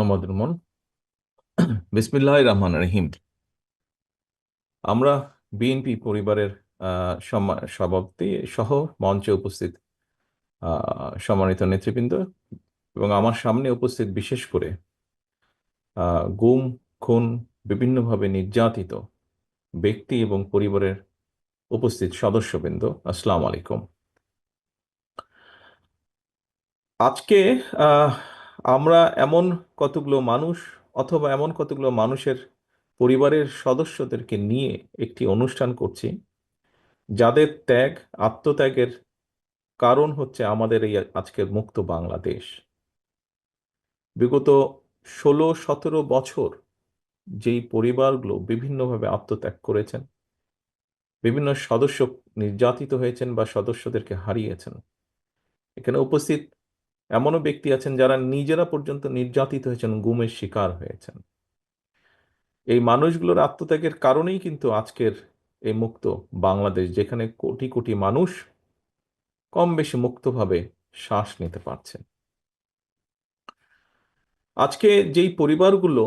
ধন্যবাদ রুমন বিসমিল্লাহ রহমান রহিম। আমরা বিএনপি পরিবারের সভাপতি সহ মঞ্চে উপস্থিত সম্মানিত নেতৃবৃন্দ এবং আমার সামনে উপস্থিত বিশেষ করে গুম খুন বিভিন্নভাবে নির্যাতিত ব্যক্তি এবং পরিবারের উপস্থিত সদস্যবৃন্দ আসসালাম আলাইকুম। আজকে আহ, আমরা এমন কতগুলো মানুষ অথবা এমন কতগুলো মানুষের পরিবারের সদস্যদেরকে নিয়ে একটি অনুষ্ঠান করছি, যাদের ত্যাগ, আত্মত্যাগের কারণ হচ্ছে আমাদের এই আজকের মুক্ত বাংলাদেশ। বিগত ষোলো সতেরো বছর যেই পরিবারগুলো বিভিন্নভাবে আত্মত্যাগ করেছেন, বিভিন্ন সদস্য নির্যাতিত হয়েছেন বা সদস্যদেরকে হারিয়েছেন, এখানে উপস্থিত এমনও ব্যক্তি আছেন যারা নিজেরা পর্যন্ত নির্যাতিত হয়েছেন, গুমের শিকার হয়েছেন। এই মানুষগুলোর আত্মত্যাগের কারণেই কিন্তু আজকের এই মুক্ত বাংলাদেশ, যেখানে কোটি কোটি মানুষ কম বেশি মুক্তভাবে শ্বাস নিতে পারছেন। আজকে যেই পরিবারগুলো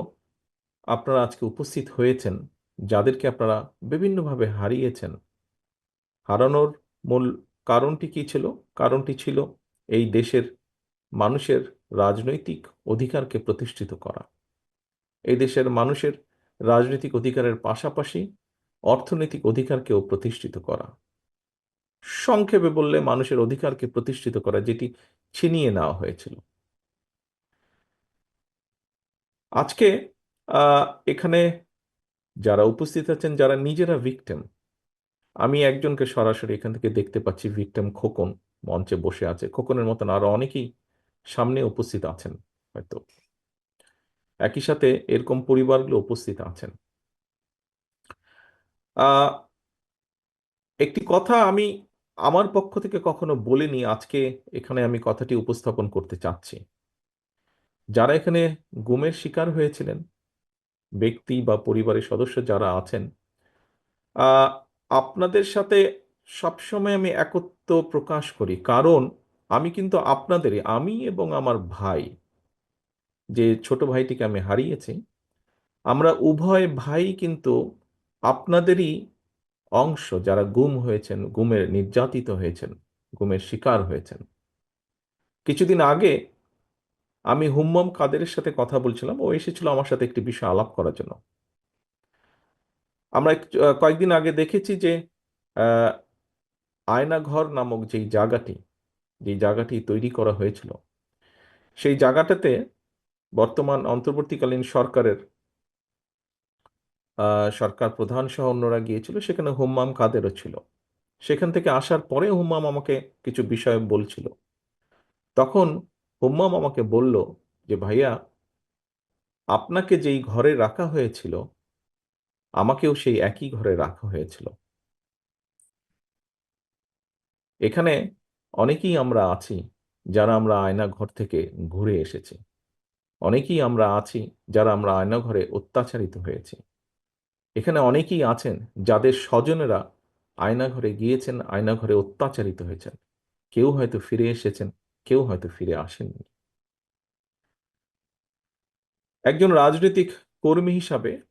আপনারা আজকে উপস্থিত হয়েছেন, যাদেরকে আপনারা বিভিন্নভাবে হারিয়েছেন, হারানোর মূল কারণটি কি ছিল? কারণটি ছিল এই দেশের মানুষের রাজনৈতিক অধিকারকে প্রতিষ্ঠিত করা। এই দেশের মানুষের রাজনৈতিক অধিকারের পাশাপাশি অর্থনৈতিক অধিকারকেও প্রতিষ্ঠিত করা। সংক্ষেপে বললে মানুষের অধিকারকে প্রতিষ্ঠিত করা যেটি ছিনিয়ে নেওয়া হয়েছিল। আজকে এখানে যারা উপস্থিত আছেন, যারা নিজেরা ভিকটেম আমি একজনকে সরাসরি এখান থেকে দেখতে পাচ্ছি ভিকটেম খোকন মঞ্চে বসে আছে। খোকনের মতন আরও অনেকেই সামনে উপস্থিত আছেন, হয়তো। একই সাথে এরকম পরিবারগুলো উপস্থিত আছেন। একটি কথা আমি আমার পক্ষ থেকে কখনো বলিনি, আজকে এখানে আমি কথাটি উপস্থাপন করতে চাচ্ছি। যারা এখানে গুমের শিকার হয়েছিলেন, ব্যক্তি বা পরিবারের সদস্য যারা আছেন আপনাদের সাথে সবসময় আমি একত্ব প্রকাশ করি। কারণ আমি কিন্তু আপনাদেরই, আমি এবং আমার ভাই, যে ছোট ভাইটিকে আমি হারিয়েছি, আমরা উভয় ভাই কিন্তু আপনাদেরই অংশ, যারা গুম হয়েছেন, গুমের নির্যাতিত হয়েছেন, গুমের শিকার হয়েছেন। কিছুদিন আগে আমি হুম্মম কাদেরের সাথে কথা বলছিলাম, ও এসেছিল আমার সাথে একটি বিষয় আলাপ করার জন্য। আমরা কয়েকদিন আগে দেখেছি যে আয়নাঘর নামক যেই জায়গাটি যেই জায়গাটি তৈরি করা হয়েছিল, সেই জায়গাটাতে বর্তমান অন্তর্বর্তীকালীন সরকারের সরকার প্রধান সহ অন্যরা গিয়েছিল, সেখানে হুম্মাম কাদেরও ছিল। সেখান থেকে আসার পরে হুম্মাম আমাকে কিছু বিষয় বলছিল। তখন হুম্মাম আমাকে বলল যে, ভাইয়া, আপনাকে যেই ঘরে রাখা হয়েছিল, আমাকেও সেই একই ঘরে রাখা হয়েছিল। এখানে অনেকেই আমরা আছি যারা আমরা আয়না ঘর থেকে ঘুরে এসেছি। অনেকেই আমরা আছি যারা আমরা আয়না ঘরে অত্যাচারিত হয়েছি। এখানে অনেকেই আছেন যাদের স্বজনেরা আয়না ঘরে গিয়েছেন আয়না ঘরে অত্যাচারিত হয়েছেন। কেউ হয়তো ফিরে এসেছেন, কেউ হয়তো ফিরে আসেননি। একজন রাজনৈতিক কর্মী হিসাবে,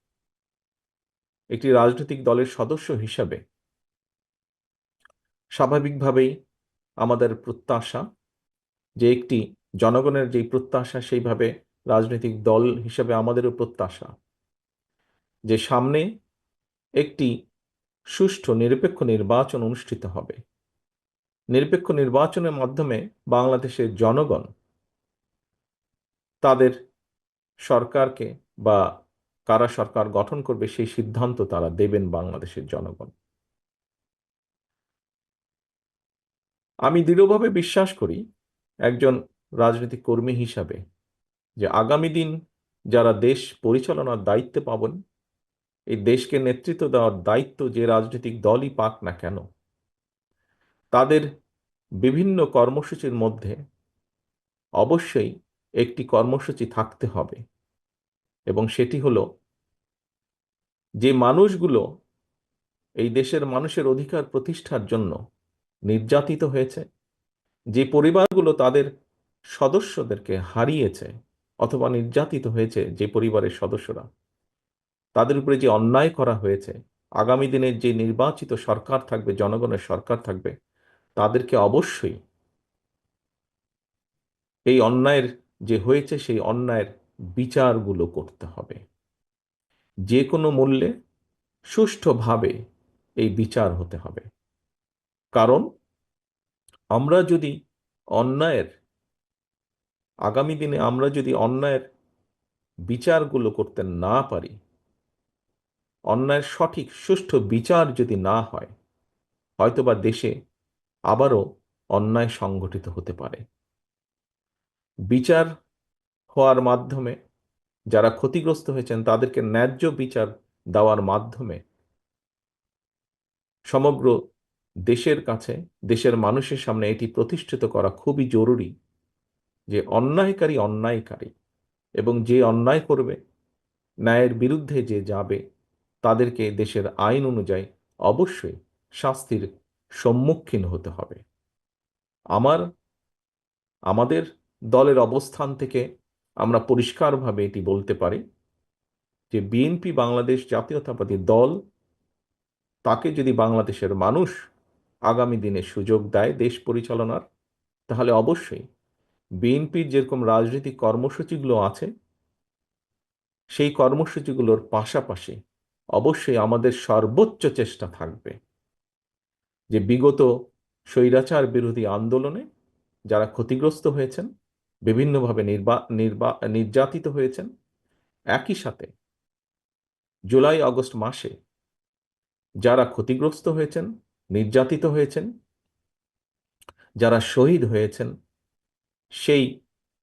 একটি রাজনৈতিক দলের সদস্য হিসাবে, স্বাভাবিকভাবেই আমাদের প্রত্যাশা যে একটি জনগণের যেই প্রত্যাশা, সেইভাবে রাজনৈতিক দল হিসেবে আমাদেরও প্রত্যাশা যে সামনে একটি সুষ্ঠু, নিরপেক্ষ নির্বাচন অনুষ্ঠিত হবে। নিরপেক্ষ নির্বাচনের মাধ্যমে বাংলাদেশের জনগণ তাদের সরকারকে বা কারা সরকার গঠন করবে, সেই সিদ্ধান্ত তারা দেবেন বাংলাদেশের জনগণ। আমি দৃঢ়ভাবে বিশ্বাস করি একজন রাজনৈতিক কর্মী হিসাবে যে আগামী দিন যারা দেশ পরিচালনার দায়িত্বে পাবেন, এই দেশকে নেতৃত্ব দেওয়ার দায়িত্ব যে রাজনৈতিক দলই পাক না কেন, তাদের বিভিন্ন কর্মসূচির মধ্যে অবশ্যই একটি কর্মসূচি থাকতে হবে এবং সেটি হলো যে মানুষগুলো এই দেশের মানুষের অধিকার প্রতিষ্ঠার জন্য নির্যাতিত হয়েছে। যে পরিবারগুলো তাদের সদস্যদেরকে হারিয়েছে অথবা নির্যাতিত হয়েছে যে পরিবারের সদস্যরা, তাদের উপরে যে অন্যায় করা হয়েছে, আগামী দিনে যে নির্বাচিত সরকার থাকবে, জনগণের সরকার থাকবে, তাদেরকে অবশ্যই এই অন্যায়ের যে হয়েছে, সেই অন্যায়ের বিচারগুলো করতে হবে। যে কোনো মূল্যে সুষ্ঠুভাবে এই বিচার হতে হবে। কারণ আমরা যদি অন্যায়ের, আগামী দিনে আমরা যদি অন্যায়ের বিচারগুলো করতে না পারি, অন্যায়ের সঠিক সুষ্ঠু বিচার যদি না হয়, হয়তোবা দেশে আবারও অন্যায় সংগঠিত হতে পারে। বিচার হওয়ার মাধ্যমে যারা ক্ষতিগ্রস্ত হয়েছেন তাদেরকে ন্যায্য বিচার দেওয়ার মাধ্যমে সমগ্র দেশের কাছে, দেশের মানুষের সামনে এটি প্রতিষ্ঠিত করা খুবই জরুরি যে অন্যায়কারী অন্যায়কারী এবং যে অন্যায় করবে, ন্যায়ের বিরুদ্ধে যে যাবে, তাদেরকে দেশের আইন অনুযায়ী অবশ্যই শাস্তির সম্মুখীন হতে হবে। আমার, আমাদের দলের অবস্থান থেকে আমরা পরিষ্কারভাবে এটি বলতে পারি যে বিএনপি বাংলাদেশ জাতীয়তাবাদী দল, তাকে যদি বাংলাদেশের মানুষ আগামী দিনে সুযোগ দেয় দেশ পরিচালনার। তাহলে অবশ্যই বিএনপির যেরকম রাজনৈতিক কর্মসূচিগুলো আছে, সেই কর্মসূচিগুলোর পাশাপাশি অবশ্যই আমাদের সর্বোচ্চ চেষ্টা থাকবে যে বিগত স্বৈরাচার বিরোধী আন্দোলনে যারা ক্ষতিগ্রস্ত হয়েছেন, বিভিন্নভাবে নির্বা নির্বা, নির্যাতিত হয়েছেন, একই সাথে জুলাই আগস্ট মাসে যারা ক্ষতিগ্রস্ত হয়েছেন নির্যাতিত হয়েছেন, যারা শহীদ হয়েছেন, সেই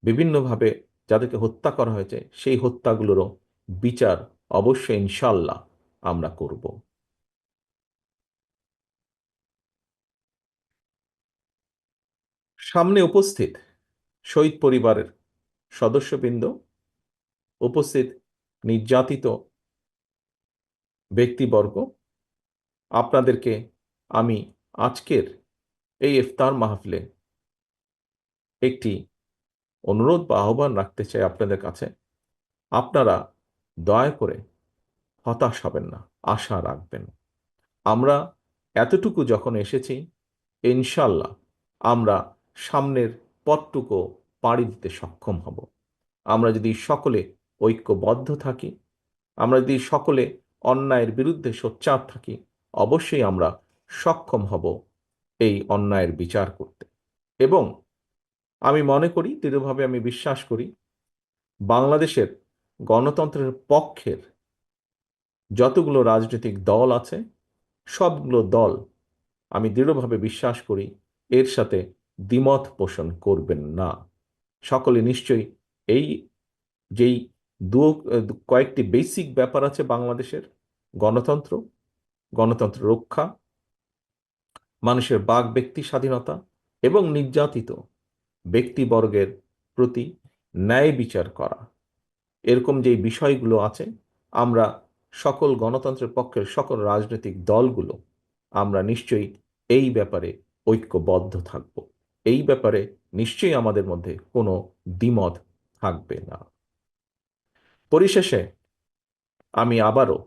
বিভিন্নভাবে যাদেরকে হত্যা করা হয়েছে, সেই হত্যাগুলোরও বিচার অবশ্যই ইনশাল্লাহ আমরা করব। সামনে উপস্থিত শহীদ পরিবারের সদস্যবৃন্দ, উপস্থিত নির্যাতিত ব্যক্তিবর্গ, আপনাদেরকে আমি আজকের এই ইফতার মাহফিলে একটি অনুরোধ বা আহ্বান রাখতে চাই আপনাদের কাছে। আপনারা দয়া করে হতাশ হবেন না, আশা রাখবেন। আমরা এতটুকু যখন এসেছি ইনশাল্লাহ আমরা সামনের পথটুকু পাড়ি দিতে সক্ষম হব। আমরা যদি সকলে ঐক্যবদ্ধ থাকি, আমরা যদি সকলে অন্যায়ের বিরুদ্ধে সোচ্চার থাকি, অবশ্যই আমরা সক্ষম হব এই অন্যায়ের বিচার করতে। এবং আমি মনে করি, দৃঢ়ভাবে আমি বিশ্বাস করি, বাংলাদেশের গণতন্ত্রের পক্ষের যতগুলো রাজনৈতিক দল আছে, সবগুলো দল আমি দৃঢ়ভাবে বিশ্বাস করি, এর সাথে দ্বিমত পোষণ করবেন না। সকলে নিশ্চয়ই এই যেই দু, কয়েকটি বেসিক ব্যাপার আছে বাংলাদেশের, গণতন্ত্র গণতন্ত্র রক্ষা মানুষের বাক ব্যক্তি স্বাধীনতা এবং নির্যাতিত ব্যক্তিবর্গের প্রতি ন্যায় বিচার করা। এরকম যেই বিষয়গুলো আছে, আমরা সকল গণতন্ত্রের পক্ষের সকল রাজনৈতিক দলগুলো, আমরা নিশ্চয়ই এই ব্যাপারে ঐক্যবদ্ধ থাকব। এই ব্যাপারে নিশ্চয়ই আমাদের মধ্যে কোনো দ্বিমত থাকবে না। পরিশেষে আমি আবারও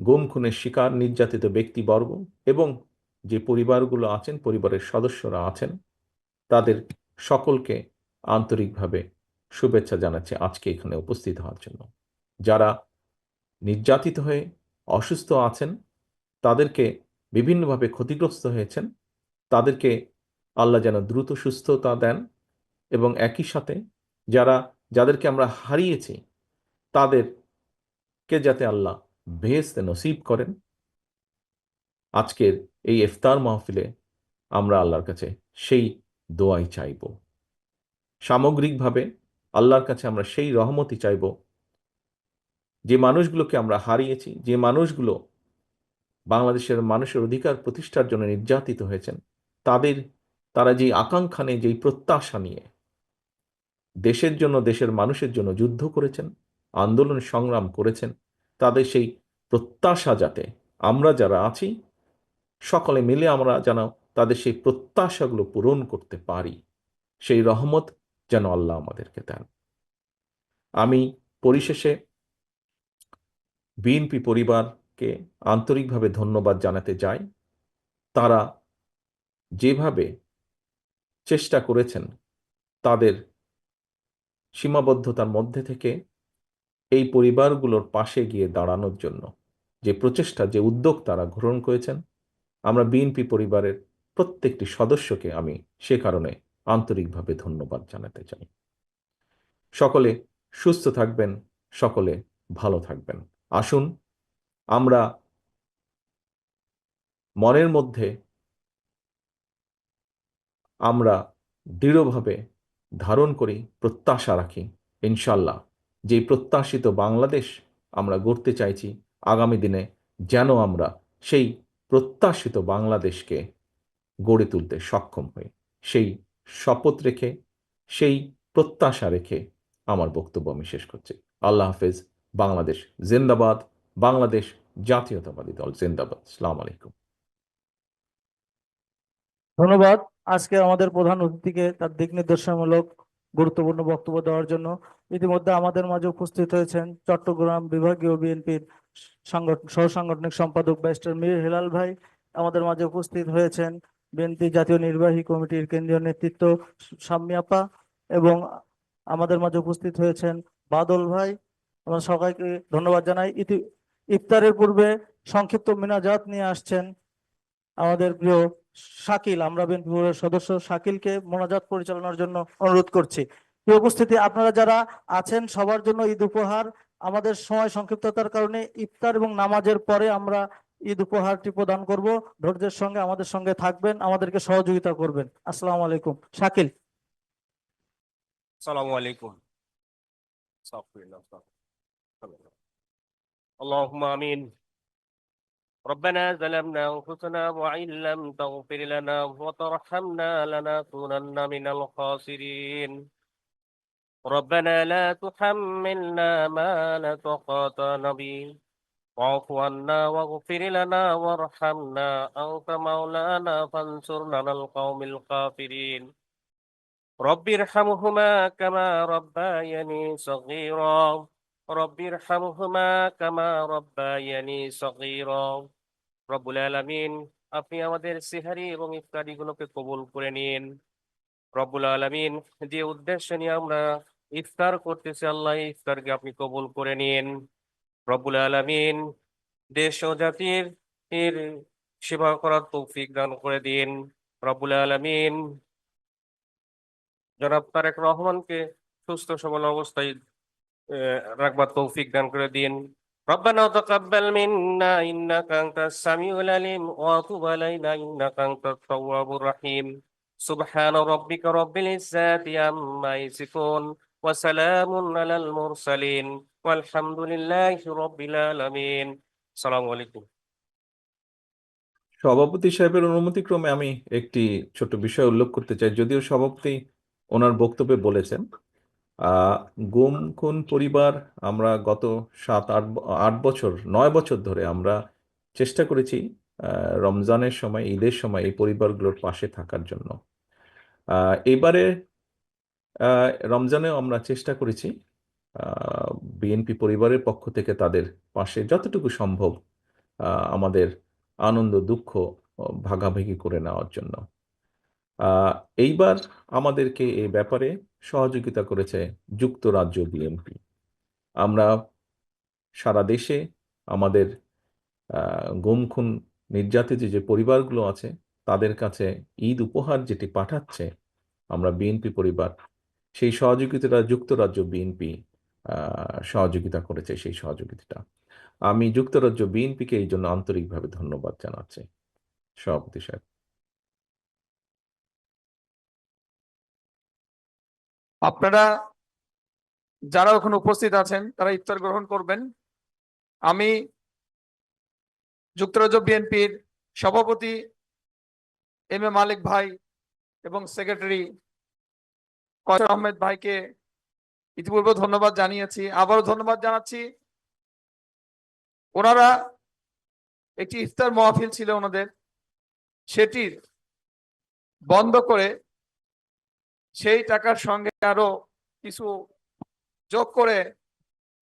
গুম খুনের শিকার নির্যাতিত ব্যক্তিবর্গ এবং যে পরিবারগুলো আছেন, পরিবারের সদস্যরা আছেন, তাদের সকলকে আন্তরিকভাবে শুভেচ্ছা জানাচ্ছে আজকে এখানে উপস্থিত হওয়ার জন্য। যারা নির্যাতিত হয়ে অসুস্থ আছেন, তাদেরকে বিভিন্নভাবে ক্ষতিগ্রস্ত হয়েছেন, তাদেরকে আল্লাহ যেন দ্রুত সুস্থতা দেন এবং একই সাথে যারা, যাদেরকে আমরা হারিয়েছি, তাদেরকে যাতে আল্লাহ ভেস্তে নসিব করেন, আজকের এই ইফতার মাহফিলে আমরা আল্লাহর কাছে সেই দোয়াই চাইব। সামগ্রিকভাবে আল্লাহর কাছে আমরা সেই রহমতি চাইব যে মানুষগুলোকে আমরা হারিয়েছি, যে মানুষগুলো বাংলাদেশের মানুষের অধিকার প্রতিষ্ঠার জন্য নির্যাতিত হয়েছেন, তাদের, তারা যেই আকাঙ্ক্ষা নিয়ে, যেই প্রত্যাশা নিয়ে দেশের জন্য, দেশের মানুষের জন্য যুদ্ধ করেছেন, আন্দোলন সংগ্রাম করেছেন তাদের সেই প্রত্যাশা যাতে আমরা যারা আছি, সকলে মিলে আমরা যেন তাদের সেই প্রত্যাশাগুলো পূরণ করতে পারি। সেই রহমত যেন আল্লাহ আমাদেরকে দেন। আমি পরিশেষে বিএনপি পরিবারকে আন্তরিকভাবে ধন্যবাদ জানাতে চাই। তারা যেভাবে চেষ্টা করেছেন, তাদের সীমাবদ্ধতার মধ্যে থেকে এই পরিবারগুলোর পাশে গিয়ে দাঁড়ানোর জন্য যে প্রচেষ্টা, যে উদ্যোগ তারা গ্রহণ করেছেন, আমরা বিএনপি পরিবারের প্রত্যেকটি সদস্যকে আমি সে কারণে আন্তরিকভাবে ধন্যবাদ জানাতে চাই। সকলে সুস্থ থাকবেন, সকলে ভালো থাকবেন। আসুন, আমরা মনের মধ্যে আমরা দৃঢ়ভাবে ধারণ করি, প্রত্যাশা রাখি ইনশাল্লাহ যে প্রত্যাশিত বাংলাদেশ আমরা গড়তে চাইছি আগামী দিনে যেন আমরা সেই প্রত্যাশিত বাংলাদেশকে গড়ে তুলতে সক্ষম হই। সেই শপথ রেখে, সেই প্রত্যাশা রেখে আমার বক্তব্য আমি শেষ করছি। আল্লাহ হাফেজ। বাংলাদেশ জিন্দাবাদ। বাংলাদেশ জাতীয়তাবাদী দল জিন্দাবাদ। সালাম আলাইকুম। ধন্যবাদ। আজকে আমাদের প্রধান অতিথিকে তার দিক নির্দেশনামূলক গুরুত্বপূর্ণ বক্তব্য দেওয়ার জন্য ইতিমধ্যে আমাদের মাঝে উপস্থিত হয়েছেন চট্টগ্রাম বিভাগীয় বিএনপির সাংগঠন সহ সাংগঠনিক সম্পাদক ব্যারিস্টার মীর হেলাল ভাই। আমাদের মাঝে উপস্থিত হয়েছেন বিএনপি জাতীয় নির্বাহী কমিটির কেন্দ্রীয় নেতৃত্ব শাম্মী আপা এবং আমাদের মাঝে উপস্থিত হয়েছেন বাদল ভাই। আমরা সবাইকে ধন্যবাদ জানাই। ইতি, ইফতারের পূর্বে সংক্ষিপ্ত মিনাজাত নিয়ে আসছেন আমাদের প্রিয় শাকিল আমরা বিএনপি বোর্ডের সদস্য শাকিলকে মোনাজাত পরিচালনার জন্য অনুরোধ করছি প্রিয় উপস্থিতি আপনারা যারা আছেন সবার জন্য ঈদ উপহার আমাদের সময় সংক্ষিপ্ততার কারণে ইফতার এবং নামাজের পরে আমরা ঈদ উপহারটি প্রদান করব ধৈর্যের সঙ্গে আমাদের সঙ্গে থাকবেন আমাদেরকে সহযোগিতা করবেন আসসালামু আলাইকুম শাকিল السلام عليكم استغفر الله استغفر الله اللهم امين ربنا ظلمنا أنفسنا وإن لم تغفر لنا وترحمنا لنكونن من الخاسرين. ربنا لا تحملنا ما لا طاقة به. واعف عنا واغفر لنا وارحمنا. أنت مولانا فانصرنا على القوم الكافرين. رب ارحمهما كما ربياني صغيرا. رب ارحمهما كما ربياني صغيرا. রব্বুল আলামিন, আপনি আমাদের সেহারি এবং ইফতারি গুলোকে কবুল করে নিন। রব্বুল আলামিন, যে উদ্দেশ্য নিয়ে আমরা ইফতার করতেছি, আল্লাহ ইফতারকে আপনি কবুল করে নিন। রব্বুল আলামিন, দেশ ও জাতির এর সেবা করার তৌফিক দান করে দিন। রব্বুল আলামিন, জনাব তারেক রহমানকে সুস্থ সবল অবস্থায় রাখবার তৌফিক দান করে দিন। ربنا تقبل منا إنك أنت السميع العليم وتب علينا إنك أنت التواب الرحيم سبحان ربك رب العزة عما يصفون وسلام على المرسلين والحمد لله رب العالمين السلام عليكم সভাপতি সাহেবের অনুমতিক্রমে আমি একটি ছোট বিষয় উল্লেখ করতে চাই যদিও সভাপতি ওনার বক্তব্যে বলেছেন আহ গুম খুন পরিবার আমরা গত সাত, আট আট বছর, নয় বছর ধরে আমরা চেষ্টা করেছি রমজানের সময়, ঈদের সময় এই পরিবারগুলোর পাশে থাকার জন্য। এবারে রমজানেও আমরা চেষ্টা করেছি বিএনপি পরিবারের পক্ষ থেকে তাদের পাশে যতটুকু সম্ভব আমাদের আনন্দ, দুঃখ ভাগাভাগি করে নেওয়ার জন্য। এইবার আমাদেরকে এই ব্যাপারে সহযোগিতা করেছে যুক্তরাজ্য বিএনপি। আমরা সারা দেশে আমাদের আহ, গুম খুন নির্যাতিত যে পরিবারগুলো আছে তাদের কাছে ঈদ উপহার যেটি পাঠাচ্ছে আমরা বিএনপি পরিবার সেই সহযোগিতাটা যুক্তরাজ্য বিএনপি সহযোগিতা করেছে সেই সহযোগিতাটা। আমি যুক্তরাজ্য বিএনপিকে এই জন্য আন্তরিকভাবে ধন্যবাদ জানাচ্ছি। সভাপতি সাহেব। আপনারা যারা ওখানে উপস্থিত আছেন, তারা ইফতার গ্রহণ করবেন। আমি যুক্তরাজ্য বিএনপির সভাপতি এম এ মালিক ভাই এবং সেক্রেটারি কয়সার আহমেদ ভাইকে ইতিপূর্বে ধন্যবাদ জানিয়েছি। আবারও ধন্যবাদ জানাচ্ছি। ওনারা একটি ইফতার মহফিল ছিল ওনাদের। সেটির বন্ধ করে সেই টাকার সঙ্গে আরও কিছু যোগ করে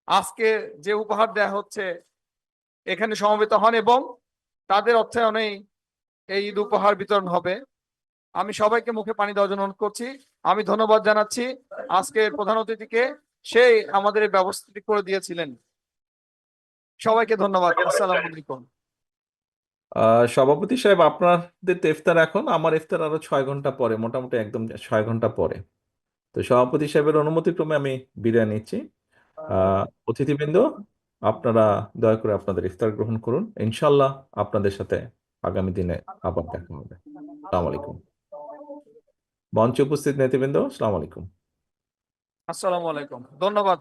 আজকে যে উপহার দেয়া হচ্ছে এখানে সমবেত হন এবং তাদের অর্থায়নেই এই ঈদ উপহার বিতরণ হবে। আমি সবাইকে মুখে পানি দেওয়ার জন্য অনুরোধ করছি। আমি ধন্যবাদ জানাচ্ছি। আজকের প্রধান অতিথিকে সেই আমাদের ব্যবস্থাটি করে দিয়েছিলেন। সবাইকে ধন্যবাদ। আসসালামু আলাইকুম। সভাপতি সাহেব, আপনাদের তো ইফতার এখন। আমার ইফতার আরও ছয় ঘণ্টা পরে, মোটামুটি একদম ছয় ঘণ্টা পরে। তো সভাপতি সাহেবের অনুমতি অনুমতিক্রমে আমি বিদায় নিচ্ছি। অতিথিবৃন্দ, আপনারা দয়া করে আপনাদের ইফতার গ্রহণ করুন। ইনশাল্লাহ আপনাদের সাথে আগামী দিনে আবার দেখা হবে। আসসালামু আলাইকুম। মঞ্চে উপস্থিত নেতৃবৃন্দ, আসসালামু আলাইকুম। আসসালামু আলাইকুম। ধন্যবাদ।